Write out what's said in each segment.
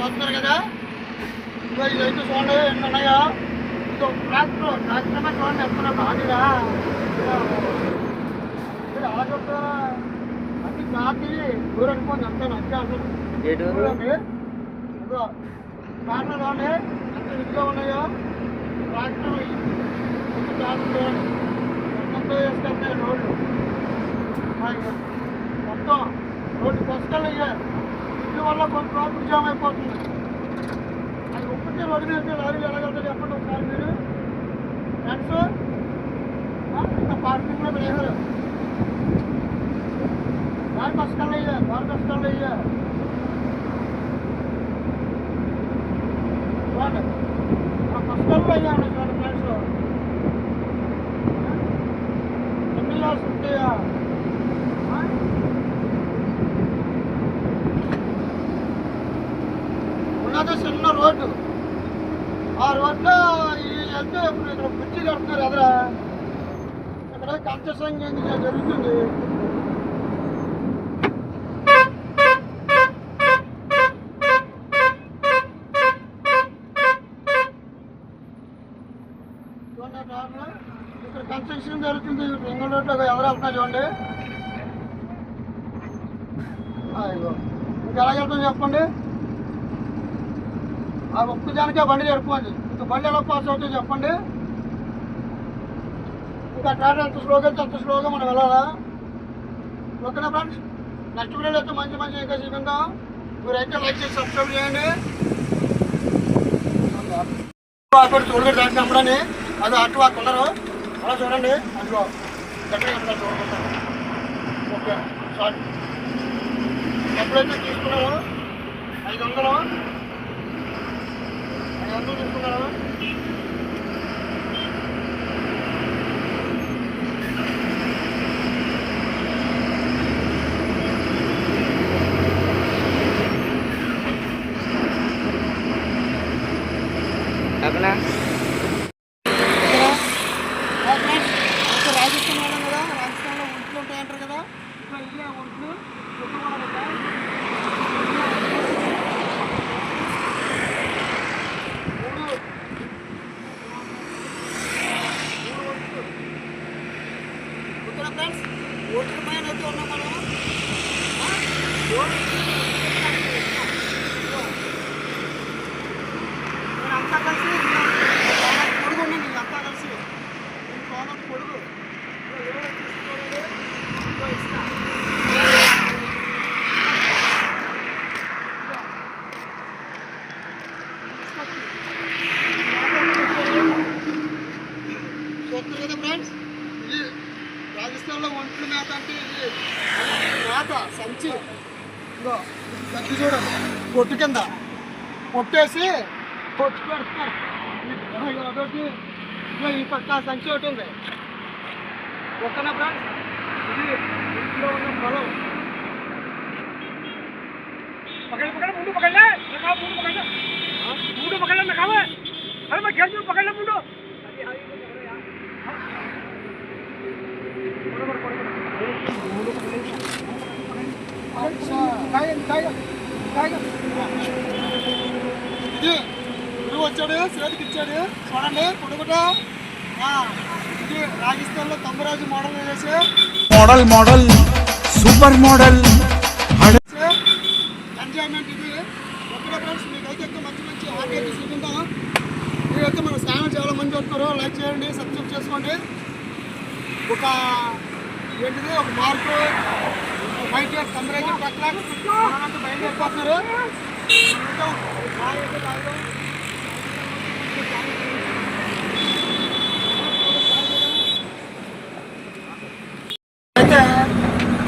చూస్తున్నారు కదా? ఇదిగో ఇదైతే చూడండి ఎన్ని ఉన్నాయో? ఇది ట్రాక్టర్ ట్రాక్టర్ చూడండి ఎంత బాగా. అలా చెప్తారా అన్ని కాకి దూరం అనుకోండి అంతా నచ్చే చూడండి. ట్రాక్టర్ చూడండి ఎంత ఇదిగా ఉన్నాయో. ట్రాక్టర్ ట్రాక్టర్ మొత్తం వేసుకెళ్తాయి రోడ్లు. మొత్తం రోడ్డు కష్టాలు అయ్యాయి ఇంటి వల్ల కొంత ట్రాఫిక్ జామ్ అయిపోతుంది. అది ఒక్కటే రోడ్డు మీద వెళ్తే లారీలు ఎలాగెళ్తారు చెప్పండి ఒకసారి మీరు. ఫ్రెండ్స్ ఇంకా పార్కింగ్ కూడా వేయరు దారి కష్టాలు అయ్యా దారి కష్టాలు అయ్యా. చూడండి. ఆ కష్టాలు అయ్యా చూడండి ఫ్రెండ్స్. ఎన్ని లాస్ ఉంటాయా ఆ? ఉన్నది చిన్న రోడ్డు ఆ రోడ్లో ఈ వెళ్తే ఇప్పుడు ఇక్కడ బ్రిడ్జి కడుతున్నారు ఎదురా ఇక్కడ కన్స్ట్రక్షన్ జరుగుతుంది చూడండి ఆ రోడ్లో ఇక్కడ కన్స్ట్రక్షన్ జరుగుతుంది. రింగ్ రోడ్లో ఎవరు వెళ్తున్నారు చూడండి. ఇంకా ఎలా వెళ్తాం చెప్పండి. ఆ ఒక్క జానికే బండి జరుపుకోండి ఇంకా బండి ఎలా పాస్ అవుతుందో చెప్పండి. ఇంకా ట్రాఫిక్ ఎంత స్లోగా వెళ్తే అంత స్లోగా మనం వెళ్ళాలా? ఓకేనా ఫ్రెండ్స్ నెక్స్ట్ వీడియోలో అయితే మంచి మంచి ఇంకా చూపిందాం మీరైతే లైక్ చేసి సబ్స్క్రైబ్ చేయండి. అక్కడ చూడలేదు ట్రాక్ అది అటు ఆ అలా చూడండి. అదిగో ఎక్కడ చూడండి ఓకే సారీ. ఎప్పుడైతే తీసుకున్నారో ఐదు వందలు? ఐదు వందలు తీసుకున్నారా పొట్టేసి పొట్టు పెడతారు ఇదిగో అదొకటి ఇదిగో ఈ పక్క సంచి ఒకటి ఉంది ఓకేనా ఫ్రెండ్స్ ఇది ఇంట్లో ఉన్న పొలం पकड़ पकड़ मुंडू पकड़ ले लगा मुंडू पकड़ ले मुंडू पकड़ ले लगा हुआ है अरे मैं खेल पकड़ ले मुंडू ఇది. గురువు వచ్చాడు చేతికి ఇచ్చాడు. చూడండి కొడుకుట ఇది రాజస్థాన్లో తమ్మరాజు మోడల్ వేసే. Model model super model. Enjoyment ఇది. ఒకటే ఫ్రెండ్స్ మీకైతే ఎక్కువ మంచి మంచి ఆర్టీఐ చూపిందాం మీరైతే మన ఛానల్ చాలా మంది వస్తారు లైక్ చేయండి సబ్స్క్రైబ్ చేసుకోండి. ఒక ఏంటిది? ఒక మార్పు. బయట టెంపరేచర్ పక్కన బయట వెళ్ళిపోతున్నారు అయితే తాగుదాం.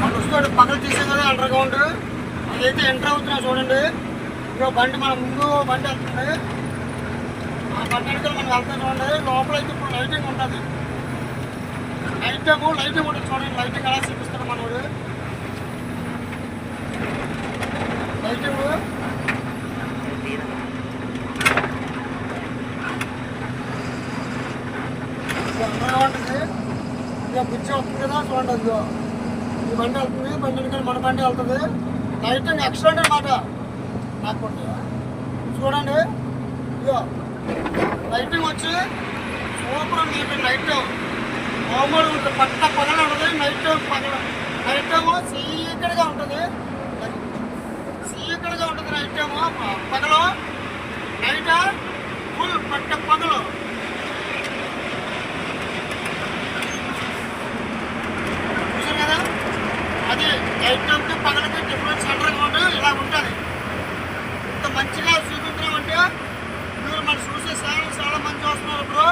మన వస్తాడు పక్కన తీసాం కదా అండర్ గ్రౌండ్ అదైతే ఎంటర్ అవుతున్నా చూడండి. ఇక బండి మన ముందు బండి వెళ్తుంది. ఆ బండి వెనకాల మనం వెళ్తా చూడండి. లోపల అయితే ఇప్పుడు లైటింగ్ ఉంటుంది. లైటింగ్ లైటింగ్ ఉంటుంది చూడండి. లైటింగ్ ఎలా చూపిస్తాడు మనోడు? లైటింగ్ అందంగా ఉంటుంది ఇక పిచ్చి వస్తుంది కదా చూడండి అదిగో ఈ బండి వెళ్తుంది బండి వెనకాల మన బండి వెళ్తుంది లైటింగ్ ఎక్సలెంట్ అనమాట నాకు చూడండి ఇగో లైటింగ్ వచ్చి సూపర్ మీకు నైట్ మామూలు ఉంటుంది పట్ట పగల ఉంటుంది నైట్ పగల నైట్ ఏమో సీకటిగా ఉంటుంది సీకటిగా ఉంటుంది నైట్ ఏమో ప- పగలు నైట్ ఫుల్ పట్ట పగలు చూసారు కదా ఎయిట్ టు పగలకి డిఫరెన్స్ అండర్గా ఉండి ఇలా ఉంటుంది ఇంత మంచిగా చూపించడం అంటే మీరు మన చూసే ఛానల్ చాలా మంది చూస్తున్నారు ఇప్పుడు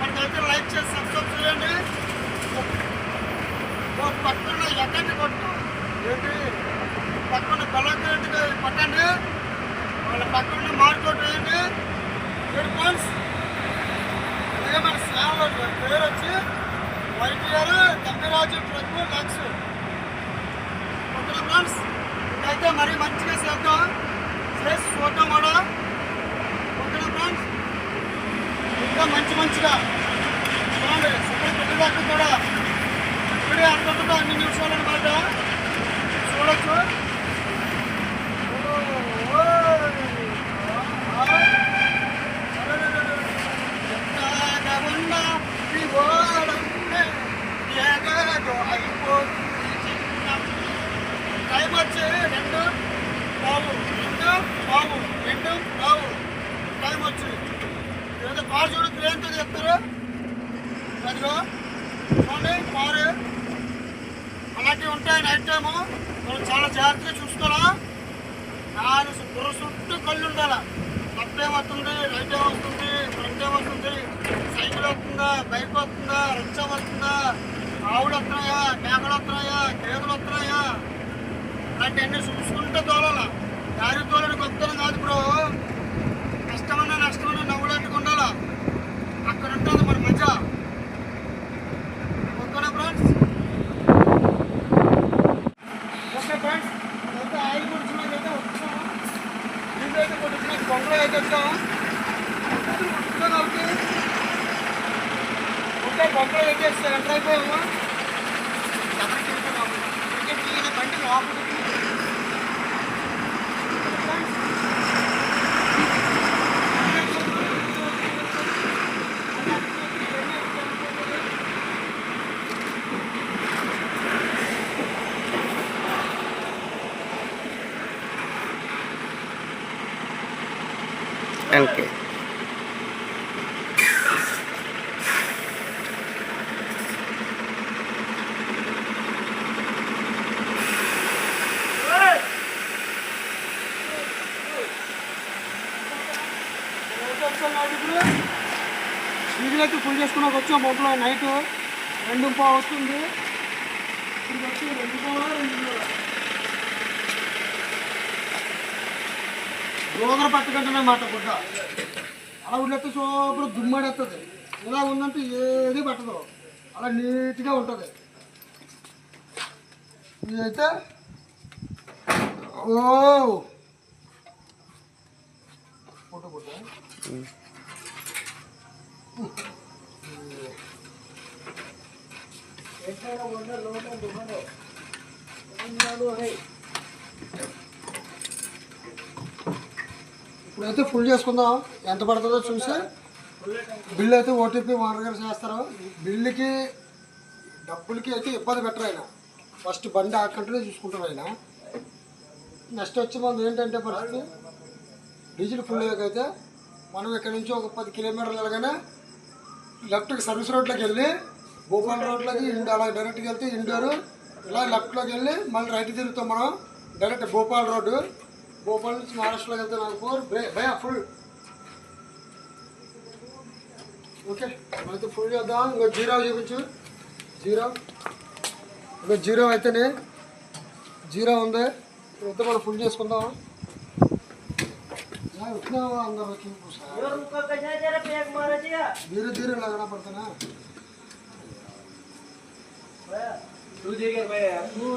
మనకైతే లైక్ చేసి సబ్స్క్రైబ్ చేయండి ఓ పక్కన ఎక్కడికి కొట్టు ఏంటి పక్కన బలకి కొట్టండి వాళ్ళ పక్కన మార్కెట్ వేయండి ఏంటి ఫ్రెండ్స్ ఇదే మన ఛానల్ పేరు వచ్చి వైటీఆర్ గంగరాజు ప్రభు లక్స్ ఓకేనా ఫ్రెండ్స్ ఇదైతే మరీ మంచిగా చేద్దాం ఫ్రెష్ ఫోటో కూడా ఓకేనా ఫ్రెండ్స్ ఇంకా మంచి మంచిగా చూడండి సెకండ్ పెళ్ళి దాకా కూడా ఇప్పుడే అనుకుంటుందో అన్ని నిమిషాలు అనమాట చూడొచ్చు ఓ, ఓ, ఆ. ఎక్కగా ఉన్నా ఈ ఓడన్నే ఏదేదో అయిపోతుంది చిన్నం. టైం వచ్చి రెండు బాబు రెండు బాబు రెండు బాబు టైం వచ్చి ఏదో కార్ చూడు క్లియర్తో చెప్తారు అదిగో చూడండి కారు అలాంటివి ఉంటాయి నైట్ టైము మనం చాలా జాగ్రత్తగా చూసుకోవాలా నాలుగు బుర్ర చుట్టూ కళ్ళు ఉండాలా లెఫ్ట్ ఏం వస్తుంది రైట్ ఏం వస్తుంది ఫ్రంట్ ఏం వస్తుంది సైకిల్ వస్తుందా బైక్ వస్తుందా రిక్షా వస్తుందా ఆవులు వస్తున్నాయా మేకలు వస్తున్నాయా గేదెలు వస్తున్నాయా అలాంటివన్నీ చూసుకుంటూ తోలాల? దారి తోలని కొత్తలు కాదు బ్రో. కష్టమన్నా నష్టమన్నా నవ్వులాంటికి ఉండాలా అక్కడ ఉంటుంది మన మజా ఓకేనా ఫ్రెండ్స్ ఓకే ఫ్రెండ్స్ అయితే ఆయిల్ కొడుచున్నదైతే వచ్చాము నీళ్ళు అయితే కొడుచున్నాం కొంగలో అయితే వచ్చాము వచ్చాను ఒకటి ఓకే కొంగలో అయితే వచ్చాను ఎంటర్ అయిపోయాము ఎవరికి వెళ్ళిపోయాము క్రికెట్ ఈయన బండి లోపలికి ఎన్కే డీజిల్ ఫుల్ చేసుకున్నాక వచ్చాం మొదలు నైట్. రెండు పావు వస్తుంది. ఇప్పుడు వచ్చి రెండు పావు రెండు రోగర పట్టుకుంటున్నా మాట గుడ్డ అలా ఉండేస్తే సూపర్ దుమ్మడేస్తుంది ఇలా ఉందంటే ఏది పట్టదు. అలా నీట్గా ఉంటుంది. ఇదైతే ఓ! ఫోటో కొట్టా? ఇప్పుడైతే ఫుల్ చేసుకుందాం. ఎంత పడుతుందో చూసి. బిల్ అయితే ఓటీపీ ఓనర్ చేస్తారు. బిల్లుకి డబ్బులకి అయితే ఇబ్బంది పెట్టరు ఆయన. ఫస్ట్ బండి ఆకంటూనే చూసుకుంటారు ఆయన. నెక్స్ట్ వచ్చి మనం ఏంటంటే పరిస్థితి? డీజిల్ ఫుల్ అయ్యాకైతే మనం ఇక్కడ నుంచి ఒక పది కిలోమీటర్లు వెళ్ళగానే లెఫ్ట్కి సర్వీస్ రోడ్లోకి వెళ్ళి భూపాల్ రోడ్లోకి ఇండో అలా డైరెక్ట్గా వెళ్తే ఇండోరు ఇలా లెఫ్ట్లోకి వెళ్ళి మళ్ళీ రైట్ తిరుగుతాం మనం. డైరెక్ట్ భోపాల్ రోడ్డు భోపాల్ నుంచి మహారాష్ట్రలోకి వెళ్తే నాకు ఫోర్ భయ ఫుల్ ఓకే మనతో ఫుల్ చేద్దాం. ఇంకో జీరో చూపించు. జీరో ఇంకో జీరో అయితేనే జీరో ఉంది. ఇప్పుడు మనం ఫుల్ చేసుకుందాం. అందరూ పడుతున్నా. నువ్వు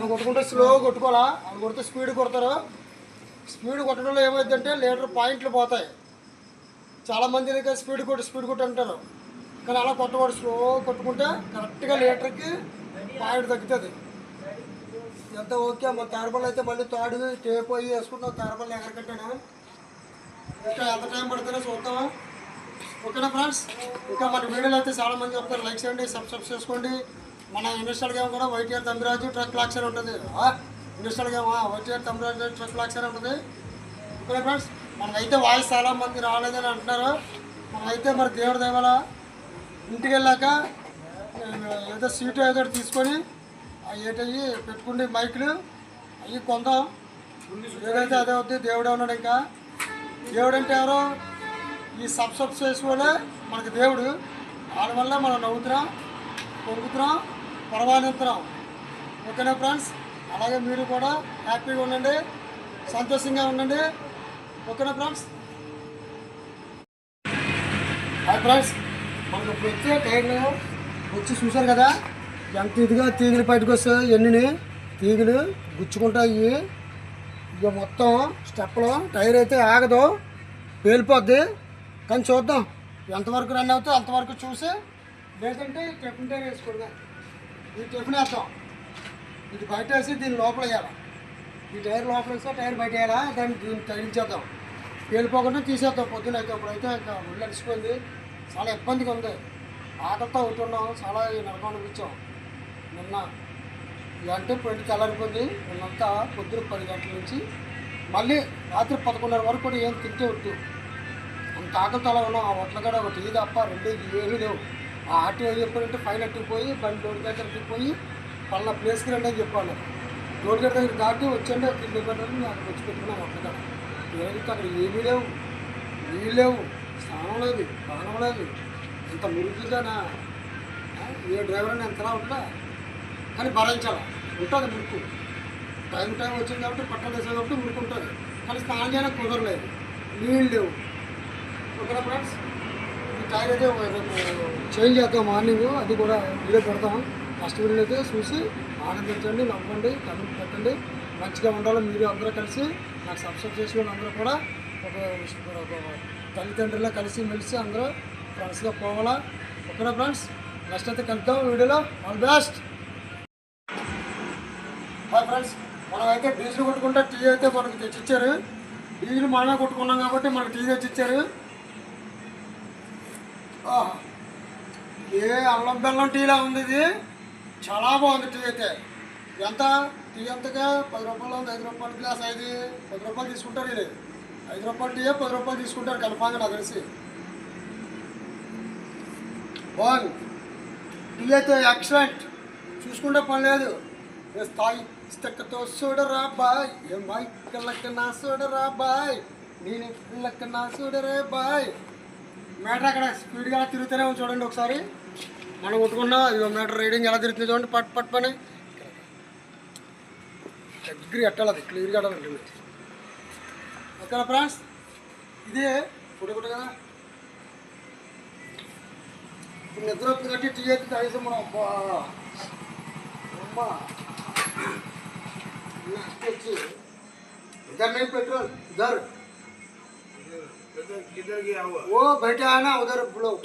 మనం కొట్టుకుంటే స్లో కొట్టుకోవాలా? వాళ్ళు కొడితే స్పీడ్ కొడతారు. స్పీడ్ కొట్టడంలో ఏమైందంటే లీటర్ పాయింట్లు పోతాయి. చాలామంది దగ్గర స్పీడ్ కొట్టి స్పీడ్ కొట్టి అంటారు. కానీ అలా కొట్టకూడదు. స్లో కొట్టుకుంటే కరెక్ట్గా లీటర్కి పాయింట్ తగ్గుతుంది. ఎంత ఓకే మన తారబల్ అయితే మళ్ళీ తాడు టేప్ అయ్యి వేసుకుంటాం తారబల్ ఎగరకట్టాను ఇంకా ఎంత టైం పడుతుందో చూద్దామా? ఓకేనా ఫ్రెండ్స్ ఇంకా మన వీడియోలు అయితే చాలా మంది చెప్తారు. లైక్ చేయండి సబ్స్క్రైబ్ చేసుకోండి. మన ఇండస్ట్రియల్ గేమ్ కూడా వైటీఆర్ తమ్మిరాజు ట్రక్ లాక్స్ ఉంటుంది. Industrial game YTR Tammiraju truck lakhs ఉంటుంది. ఓకే ఫ్రెండ్స్ మనకైతే వాయిస్ చాలా మంది రాలేదని అంటున్నారు. మనమైతే మరి దేవుడి దేవాల ఇంటికి వెళ్ళాక ఏదో సీటు ఏదో తీసుకొని అవి పెట్టుకుంటే పెట్టుకుని మైకులు అవి కొందాం. ఏదైతే అదే అవుద్ది దేవుడే ఉన్నాడు ఇంకా. దేవుడు అంటే ఎవరు? ఈ సబ్సబ్ చేసుకోలే మనకి దేవుడు. వాళ్ళ వల్ల మనం నవ్వుతున్నాం పొంగుతున్నాం. పరమానంతున్నాం ఓకేనా ఫ్రెండ్స్? అలాగే మీరు కూడా హ్యాపీగా ఉండండి సంతోషంగా ఉండండి. ఓకేనా ఫ్రెండ్స్? హాయ్ ఫ్రెండ్స్ మనకు ఇప్పుడు వచ్చే టైర్లు వచ్చి చూశారు కదా? ఎంత ఇదిగా తీగలు బయటకు వస్తాయి ఎన్ని తీగలు గుచ్చుకుంటాయి. ఇక మొత్తం స్టెప్లో టైర్ అయితే ఆగదు పేలిపోద్ది. కానీ చూద్దాం ఎంతవరకు రన్ అవుతుందో అంతవరకు చూసి లేదంటే టెఫిన్ టైర్ వేసుకోండి. ఈ టిఫిన్ వేస్తాం ఇది బయట వేసి దీని లోపల వేయాలి. ఈ టైర్ లోపల వేస్తే టైర్ బయట వేయాలా? దాన్ని దీన్ని తగిలించేద్దాం. పేలిపోకుండా తీసేద్దాం. పొద్దున అయితే ఇప్పుడైతే ఇంకా ఒళ్ళు అలసిపోయింది. చాలా ఇబ్బందిగా ఉంది. ఆకలితో ఉంటున్నాం చాలా నరకం అనిపించాం నిన్న అంటే ఇప్పుడు తెల్లారిపోయింది. నిన్నంతా పొద్దున పది గంటల నుంచి మళ్ళీ రాత్రి పదకొండున్నర వరకు కూడా ఏం తింటే వద్దు అంత ఆకలితో అలా ఉన్నాం. ఆ హోటల్ కూడా ఒకటి ఇది తప్ప రెండు ఏమీ లేవు. ఆ ఆర్టీఓ చెప్పారంటే ఫైన్ పోయి బండి రోడ్డు దగ్గరికి పోయి పళ్ళ ప్లేస్కి రండి అని చెప్పాను. రోడ్డు గేట్ దగ్గర దాటి వచ్చండి కింద పెట్టాలని అక్కడ వచ్చి పెట్టుకున్నాను హోటల్ ఏంటంటే అక్కడ ఏమీ లేవు. నీళ్ళు లేవు. స్నానం లేదు బాణం లేదు. ఇంత మురికిగానా ఏ డ్రైవర్ అని ఎంతలా ఉంటా కానీ భరించాలి. ఉంటుంది మురుకు. టైం టైం వచ్చింది కాబట్టి పట్టణ దేశం కాబట్టి మురుకు ఉంటుంది. కానీ స్నానం చేయడానికి కుదరలేదు. నీళ్ళు లేవు. ఓకేనా ఫ్రెండ్స్ ఈ అయితే చేంజ్ చేద్దాం మార్నింగ్ అది కూడా వీడియో పెడతాం ఫస్ట్ వీడియో అయితే చూసి ఆనందించండి నవ్వండి కమెంట్ పెట్టండి. మంచిగా ఉండాలి మీరు అందరూ కలిసి నాకు సబ్స్క్రైబ్ చేసిన అందరూ కూడా ఒక ఒక కలిసి మెలిసి అందరూ ఫ్రెండ్స్గా పోవాలా. ఓకేనా ఫ్రెండ్స్ నెక్స్ట్ అయితే కలుద్దాం వీడియోలో. ఆల్ బెస్ట్ హాయ్ ఫ్రెండ్స్ మనం అయితే డీజిల్ కొట్టుకుంటే టీ అయితే మనకి తెచ్చిచ్చారు. డీజిల్ మనమే కొట్టుకున్నాం కాబట్టి మనకి టీ తెచ్చిచ్చారు. ఏ అల్లం బెల్లం టీలా ఉంది ఇది? చాలా బాగుంది టీ అయితే. ఎంత? టీ ఎంతగా పది రూపాయలు ఉంది. ఐదు రూపాయల గ్లాస్ ఐదు పది రూపాయలు తీసుకుంటారు ఇది. ఐదు రూపాయల టీయే పది రూపాయలు తీసుకుంటారు. కన్ఫామ్గా నాకు తెలిసి. బాగుంది. టీ అయితే ఎక్సలెంట్ చూసుకుంటే పని లేదు. ఏ స్థాయి ఇస్తకతో చూడరా బాయ్. ఏ మైక్ నా చూడరా బాయ్. నేను లెక్క నా చూడరే బాయ్. మ్యాటర్ అక్కడ స్పీడ్గా తిరుగుతూనే ఉంది చూడండి ఒకసారి. మనం కొట్టుకున్నా ఇదో మ్యాటర్ రీడింగ్ ఎలా తిరుగుతుంది చూడండి. పట్ పట్ పని దగ్గర ఎట్టాలి అది. క్లియర్గా ఎట్టాలి ఓకే ఫ్రెండ్స్? ఇదే ఫోటో కూడా కదా. ఇప్పుడు నిద్ర వస్తుంది కట్టి టీ అయితే తాగేసి మనం అమ్మ. ఇద్దరు నేను పెట్రోల్ ఇద్దరు. किधर गया हुआ वो बैठा है ना उधर ब्लो वो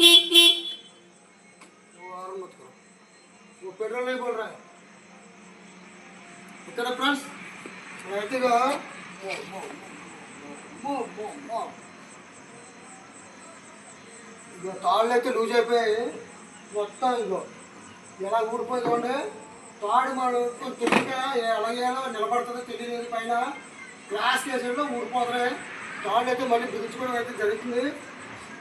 और मत करो वो पेट्रोल नहीं बोल रहा है ఇక్కడ ఫ్రెండ్స్ రైతుగా ఇగో తాళ్ళు అయితే లూజ్ అయిపోయాయి మొత్తం ఇగో ఎలా ఊడిపోయింది చూడండి తాడు మనం తెలియక ఎలా చేయాలో నిలబడుతుందో తెలియలేదు పైన గ్లాస్ వేసేలో ఊడిపోతున్నాయి తాళ్ళు అయితే మళ్ళీ బిగించుకోవడం అయితే జరుగుతుంది.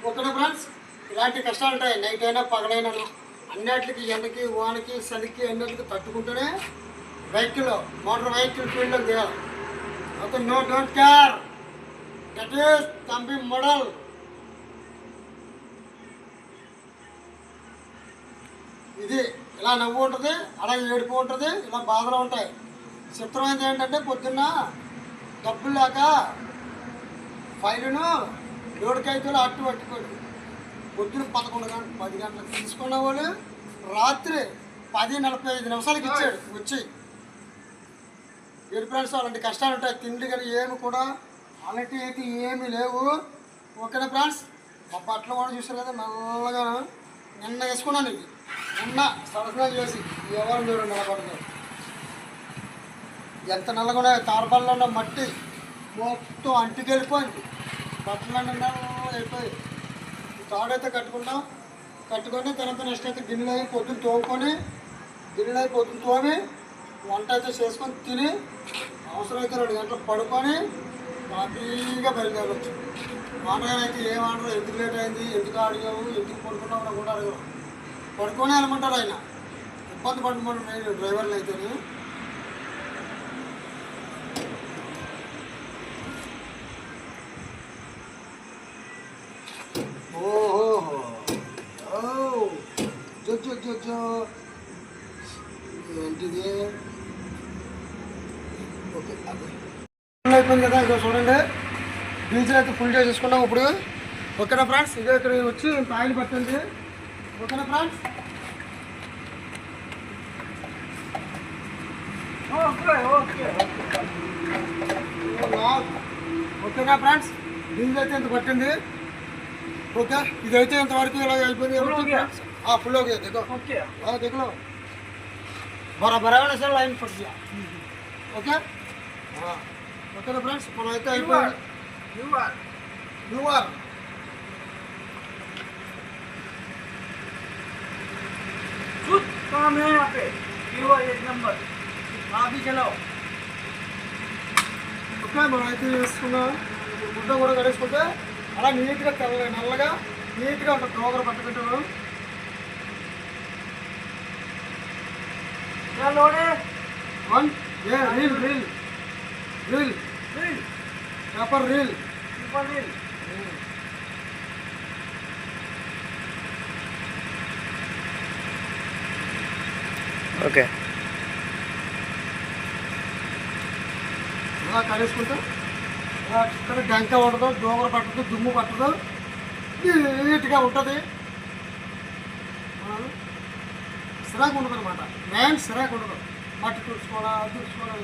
ఓకేనా ఫ్రెండ్స్ ఇలాంటి కష్టాలు ఉంటాయి. నైట్ అయినా పగలైనా అన్నిటికి ఎండకి వానకి చలికి అన్నిటికి తట్టుకుంటూనే వెహికల్ మోటార్ వెహికల్ ఫీల్డ్లో దిగాలి. అయితే no don't care that is Thumby model ఇది ఇలా నవ్వు ఉంటుంది అలాగే ఏడుపు ఉంటుంది ఇలా బాధలు ఉంటాయి. చిత్రమైనది ఏంటంటే పొద్దున్న డబ్బులు లేక ఫైలును ఏడుకైతులు అట్టు పట్టుకోడు. పొద్దున పదకొండు గంటలు పది గంటలకు తీసుకున్న వాళ్ళు రాత్రి పది నలభై ఐదు నిమిషాలకి ఇచ్చాడు వచ్చి. ఏడు ఫ్రెండ్స్ అలాంటి కష్టాలు ఉంటాయి తిండి కానీ ఏమి కూడా అలాంటి అయితే ఏమీ లేవు. ఓకేనా ఫ్రెండ్స్? మా బట్టలు కూడా చూసారు కదా నల్లగా నిన్న వేసుకున్నాను ఇది. నిన్న సరసన చేసి ఎవరు చూడండి నిలబడతారు ఎంత నల్లగా ఉన్నాయో తారపల్లో ఉన్న మట్టి మొత్తం అంటికెళ్ళిపోయింది. బట్టలు అయిపోయి తాడైతే కట్టుకుంటాం. కట్టుకొని తర్వాత నెక్స్ట్ అయితే గిన్నెలు అవి పొద్దున్న తోముకొని గిన్నెలు అవి పొద్దున్న తోమి వంట అయితే చేసుకొని తిని అవసరమైతే రెండు గంటలు పడుకొని హ్యాపీగా బయలుదేరవచ్చు వాటర్ అయితే ఏం ఆడరు ఎందుకు లేట్ అయింది ఎందుకు అడిగావు ఎందుకు పడుకున్నావు కూడా అడగరు. పడుకొని వెళ్ళమంటారు ఆయన. ఇబ్బంది పడుతున్నారు డ్రైవర్లు అయితే జో ఏంటిది? ఓకే అయిపోయింది కదా ఇదో చూడండి. డీజిల్ అయితే ఫుల్ చేసేసుకున్నాం ఇప్పుడు. ఓకేనా ఫ్రెండ్స్ ఇదే ఇక్కడ వచ్చి ఆయిల్ పట్టింది ఓకేనా ఫ్రెండ్స్ ఓకే ఓకే ఓకేనా ఫ్రెండ్స్ డీజిల్ అయితే ఇంత పట్టింది. ఓకే ఇదైతే ఇంతవరకు ఇలా అయిపోయింది Full हो गया? ఫుల్ ఓకే దిగో ఓకే हाँ देख लो बराबर से लाइन पड़ गया ओके हाँ ఓకే ఫ్రెండ్స్ మనం అయితే అయిపోయింది యువర్ న్యూఆర్ शुद्ध काम है यहाँ पे యువర్ एक नंबर आप भी चलाओ ఓకే మనం అయితే వేసుకున్నాం గుడ్డ కూడా కడేసుకుంటే అలా నీట్గా తెల్ల నల్లగా నీట్గా ఉంటుంది డోగర పట్టుకుంటాను क्या लोड है వన్ ఏ reel reel reel reel paper reel ऊपर रील ఓకే ఇలా కడేసుకుంటే ఇలా ఇక్కడ గంక ఉండదు దోమలు పట్టదు దుమ్ము పట్టదు నీట్గా ఉంటుంది సిరాకు ఉండదు అనమాట ల్యాండ్ సిరాకు ఉండదు అటు చూసుకోవాలా అది చూసుకోవాలా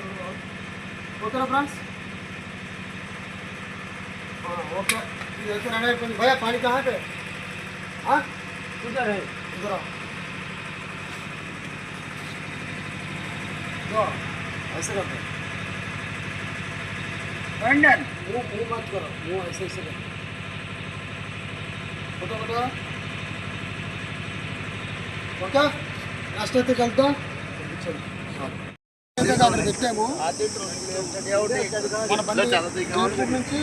ఓకేనా ఫ్రెండ్స్ ఓకే ఇదైతే రెడీ అయిపోయింది భయ పానీ కాకే చూసారే ఇద్దరు ऐसे करते लंडन मुँह मुँह मत करो मुँह ऐसे ऐसे करो बताओ बताओ ओके వెళ్తాం అక్కడ పెట్టాము నుంచి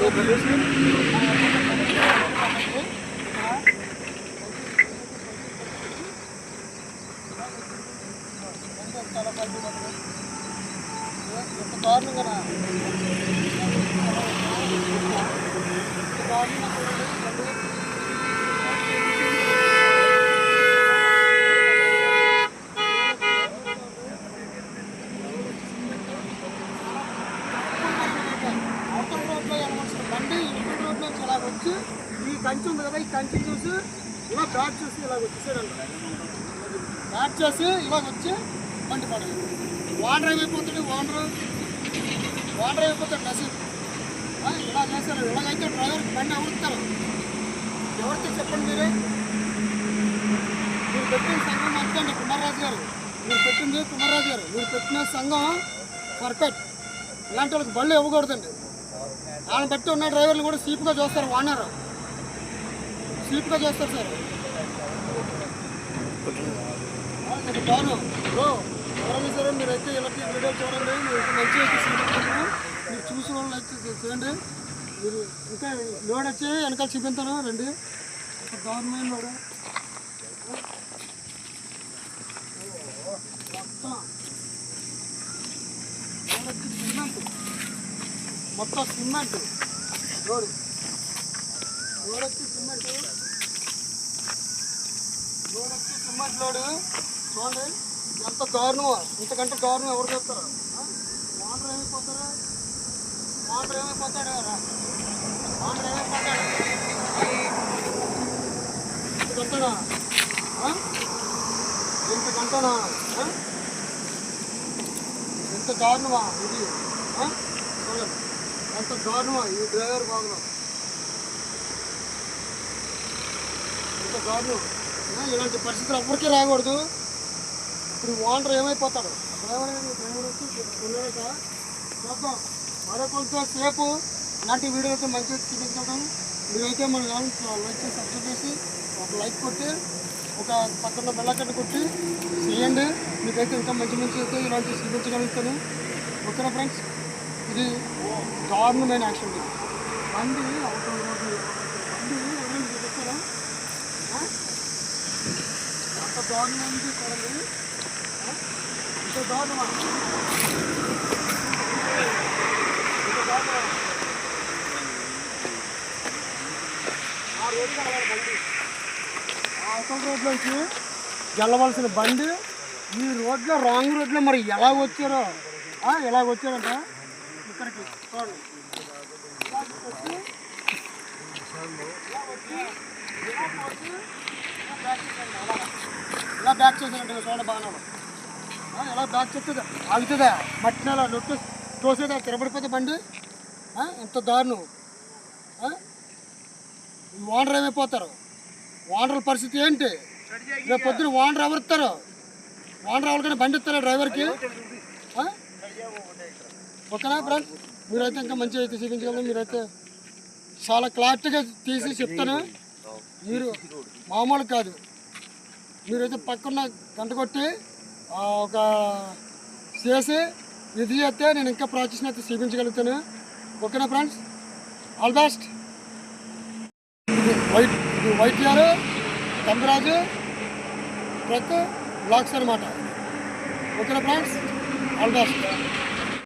రోడ్డు దారుణంగా అవతల రోడ్లో వెళ్ళవలసిన బండి ఇవతల రోడ్లో నుంచి ఇలా వచ్చి ఈ కంచి ఉంది కదా ఈ కంచి చూసి ఇలా బ్యాట్ చేసి ఇలా వచ్చేసాడంట బ్యాట్ చేసి ఇలా వచ్చి బండి పడలేదు వాటర్ అయిపోతుంది ఓనర్ వాటర్ అయిపోతాడు మెసేజ్ ఇలా చేశారు ఇలాగైతే డ్రైవర్ బండి ఎవరుతారు ఎవరితో చెప్పండి మీరు? మీరు పెట్టిన సంఘం అంతండి కుమార్రాజు గారు. మీరు పెట్టింది కుమార్రాజు గారు. మీరు పెట్టిన సంఘం పర్ఫెక్ట్ ఇలాంటి వాళ్ళకి బళ్ళు ఇవ్వకూడదండి. వాళ్ళని బట్టి ఉన్న డ్రైవర్లు కూడా సీప్గా చూస్తారు వాడినారు. సీప్గా చూస్తారు సార్. ఇది బాను బ్రో ఎవరైనా సరే మీరు అయితే ఇలాంటి వీడియో చూడండి. మీరు మంచి అయితే చూపించాను మీరు చూసిన వాళ్ళు అయితే చేయండి. మీరు ఇంకా లోడ్ వచ్చి వెనకాల చూపించాను రండి. Government load. మొత్తం. సిమెంట్. రోడ్ రోడ్ వచ్చి లోడ్ వచ్చి సిమెంట్ చూడండి ఎంత దారుణం ఇంతకంటే దారుణం ఎవరు చెప్తారు వాటర్ ఏమైపోతారు వాటర్ ఏమైపోతాడు రా వాటర్ ఏమైపోతాడు ఇంతకంటనా ఆ? ఎంత దారుణమా ఇది ఆ? చూడండి ఎంత దారుణమా ఈ డ్రైవర్ బాగున్నా ఎంత ఇలాంటి పరిస్థితులు అప్పటికే రాకూడదు. ఇప్పుడు ఓనర్ ఏమైపోతాడు? డ్రైవర్ డ్రైవర్ వచ్చి? ఉన్నాడట చూద్దాం. మరో కొంచెం సేపు ఇలాంటి వీడియో అయితే మంచిగా చూపించుకుంటాం మీరైతే మన ఛానల్ లైక్ చేసి సబ్స్క్రైబ్ చేసి ఒక లైక్ కొట్టి ఒక పక్కన బెల్లకట్ట కొట్టి చేయండి. మీకైతే ఇంకా మంచి మంచి అయితే ఇలాంటి చూపించగలుగుతాను. ఓకేనా ఫ్రెండ్స్? ఇది దారుణమైన యాక్షన్ బండి అవతల బండి ఎవరైనా చూపిస్తారా ఆ? అంత దారుణం ఉంది ఆ? ఇంత దారుణమా ఇంత దారుణమా ఆ రోడ్డు కావాలి బండి ఆ అవతల రోడ్లోంచి వెళ్ళవలసిన బండి ఈ రోడ్లో రాంగ్ రోడ్లో మరి ఎలా వచ్చారో ఎలా వచ్చారంట ఇక్కడికి చూడండి. ఇలా వచ్చి, ఇలా వచ్చి, పోసి, ఇలా బ్యాక్ అలాగా. ఇలా బ్యాక్ చేసేదంటే చూడ బాగా ఎలా బ్యాక్ చేస్తుందా ఆగుతుందా? మట్టి నెల నొట్టు తోసేదా? తిరబడిపోతే బండి? ఎంత దారుణం. ఓనర్ ఏమైపోతారు? ఓనర్ పరిస్థితి ఏంటి? రేపు పొద్దున ఓనర్ ఎవరిస్తారు? ఓనర్ ఎవరికైనా బండి ఇస్తారా డ్రైవర్కి? ఓకేనా ఫ్రెండ్స్ మీరైతే ఇంకా మంచిగా అయితే చూపించగలరు మీరైతే చాలా క్లారిటీగా తీసి చెప్తాను. మీరు మామూలు కాదు. మీరైతే పక్కన గంట కొట్టి ఒక చేసి ఇది చేస్తే నేను ఇంకా ప్రాక్టీస్ అయితే చూపించగలుగుతాను. ఓకేనా ఫ్రెండ్స్? All best. ఇది వైట్ ఇది white year Tammiraju truck blocks అనమాట ఓకేనా ఫ్రెండ్స్? All best.